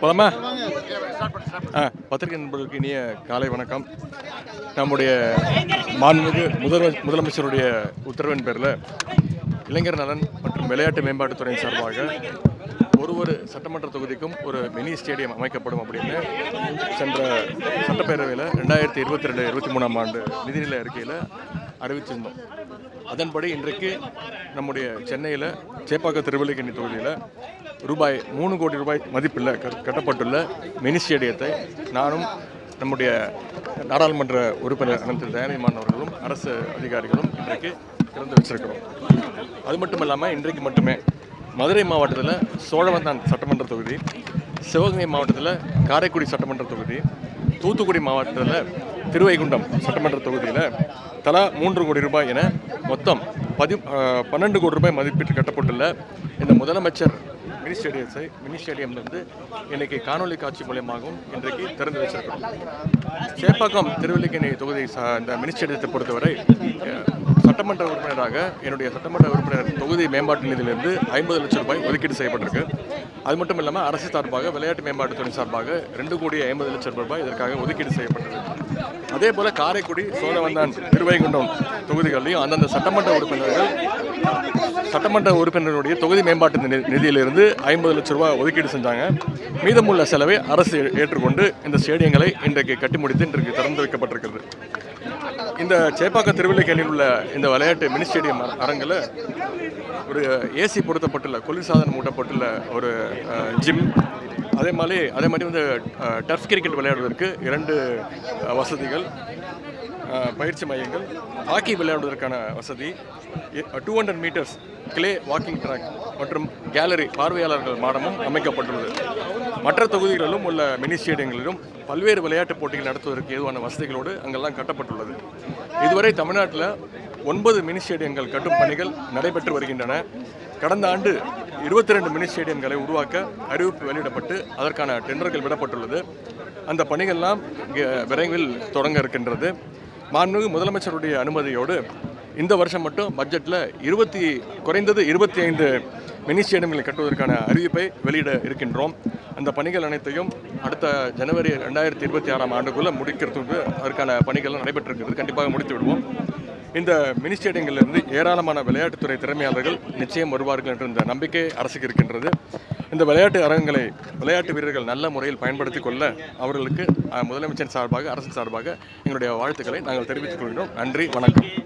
போலாமா? ஆ பத்திரிகை நண்பர்களுக்கு இனிய காலை வணக்கம். நம்முடைய மாண்புமிகு முதல்வர் முதலமைச்சருடைய உத்தரவின் பேரில் இளைஞர் நலன் மற்றும் விளையாட்டு மேம்பாட்டுத்துறையின் சார்பாக ஒரு ஒரு சட்டமன்ற தொகுதிக்கும் ஒரு மினி ஸ்டேடியம் அமைக்கப்படும் அப்படின்னு சென்ற சட்டப்பேரவையில் ரெண்டாயிரத்தி இருபத்தி ரெண்டு இருபத்தி மூணாம் ஆண்டு நிதிநிலை அறிக்கையில் அறிவிச்சிருந்தோம். அதன்படி இன்றைக்கு நம்முடைய சென்னையில் சேப்பாக்க திருவல்லிக்கண்ணி தொகுதியில் ரூபாய் மூணு கோடி ரூபாய் மதிப்பில் கட்- கட்டப்பட்டுள்ள மினி ஸ்டேடியத்தை நானும் நம்முடைய நாடாளுமன்ற உறுப்பினர் அனந்த தயானிமான் அவர்களும் அரசு அதிகாரிகளும் இன்றைக்கு திறந்து வச்சிருக்கிறோம். அது மட்டும் இல்லாமல் இன்றைக்கு மட்டுமே மதுரை மாவட்டத்தில் சோழவந்தான் சட்டமன்ற தொகுதி சிவகங்கை மாவட்டத்தில் காரைக்குடி சட்டமன்ற தொகுதி தூத்துக்குடி மாவட்டத்தில் திருவைகுண்டம் சட்டமன்ற தொகுதியில் தலா மூன்று கோடி ரூபாய் என மொத்தம் பதி பன்னெண்டு கோடி ரூபாய் மதிப்பீட்டில் கட்டப்பட்டுள்ள இந்த முதலமைச்சர் மினி ஸ்டேடியத்தை மினி ஸ்டேடியம்லேருந்து இன்றைக்கி காணொலி காட்சி மூலியமாகவும் இன்றைக்கு திறந்து வச்சிருக்கிறோம். சேப்பாக்கம் திருவல்லிக்கேணி தொகுதி சா- இந்த மினி ஸ்டேடியத்தை பொறுத்தவரை சட்டமன்ற உறுப்பினராக என்னுடைய சட்டமன்ற உறுப்பினர் தொகுதி மேம்பாட்டு நிதியிலிருந்து ஐம்பது லட்சம் ரூபாய் ஒதுக்கீடு செய்யப்பட்டிருக்கு. அது மட்டும் இல்லாமல் அரசு சார்பாக விளையாட்டு மேம்பாட்டுத்துறை சார்பாக ரெண்டு கோடி ஐம்பது லட்சம் ரூபாய் இதற்காக ஒதுக்கீடு செய்யப்பட்டது. அதே போல காரைக்குடி சோழவந்தான் திருவைகுண்டம் தொகுதிகளிலையும் அந்தந்த சட்டமன்ற உறுப்பினர்கள் சட்டமன்ற உறுப்பினருடைய தொகுதி மேம்பாட்டு நிதி- நிதியிலிருந்து ஐம்பது லட்சம் ரூபாய் ஒதுக்கீடு செஞ்சாங்க. மீதமுள்ள செலவை அரசு ஏற்றுக்கொண்டு இந்த ஸ்டேடியங்களை இன்றைக்கு கட்டி முடித்து இன்றைக்கு திறந்து வைக்கப்பட்டிருக்கிறது. இந்த சேப்பாக்க திருவள்ளிக்கேணியில் உள்ள இந்த விளையாட்டு மினி ஸ்டேடியம் அரங்கில் ஒரு ஏசி பொருத்தப்பட்டுள்ள குளிர்சாதனம் மூட்டப்பட்டுள்ள ஒரு ஜிம் அதே மாதிரி அதே மாதிரி வந்து டர்ஃப் கிரிக்கெட் விளையாடுவதற்கு இரண்டு வசதிகள். பயிற்சி மையங்கள் ஹாக்கி விளையாடுவதற்கான வசதி two hundred metres clay walking track மற்றும் கேலரி பார்வையாளர்கள் மாடமும் அமைக்கப்பட்டுள்ளது. மற்ற தொகுதிகளிலும் உள்ள மினி ஸ்டேடியங்களிலும் பல்வேறு விளையாட்டுப் போட்டிகள் நடத்துவதற்கு ஏதுவான வசதிகளோடு அங்கெல்லாம் கட்டப்பட்டுள்ளது. இதுவரை தமிழ்நாட்டில் ஒன்பது மினி ஸ்டேடியங்கள் கட்டும் பணிகள் நடைபெற்று வருகின்றன. கடந்த ஆண்டு இருபத்தி ரெண்டு மினி ஸ்டேடியங்களை உருவாக்க அறிவிப்பு வெளியிடப்பட்டு அதற்கான டெண்டர்கள் விடப்பட்டுள்ளது. அந்த பணிகள்லாம் விரைவில் தொடங்க இருக்கின்றது. மாண்புமிகு முதலமைச்சருடைய அனுமதியோடு இந்த வருஷம் மட்டும் பட்ஜெட்டில் இருபத்தி குறைந்தது இருபத்தி ஐந்து மினி ஸ்டேடியங்களை கட்டுவதற்கான அறிவிப்பை வெளியிட இருக்கின்றோம். அந்த பணிகள் அனைத்தையும் அடுத்த ஜனவரி ரெண்டாயிரத்தி இருபத்தி ஆறாம் ஆண்டுக்குள்ளே முடிக்கிறதுக்கு அதற்கான பணிகள் நடைபெற்றிருக்கிறது. கண்டிப்பாக முடித்து விடுவோம். இந்த மினி ஸ்டேடியங்களிலிருந்து ஏராளமான விளையாட்டுத்துறை திறமையாளர்கள் நிச்சயம் வருவார்கள் என்ற இந்த நம்பிக்கை அரசுக்கு இருக்கின்றது. இந்த விளையாட்டு அரங்கங்களை விளையாட்டு வீரர்கள் நல்ல முறையில் பயன்படுத்தி கொள்ள அவர்களுக்கு முதலமைச்சர் சார்பாக அரசின் சார்பாக எங்களுடைய வாழ்த்துக்களை நாங்கள் தெரிவித்துக் கொள்கிறோம். நன்றி வணக்கம்.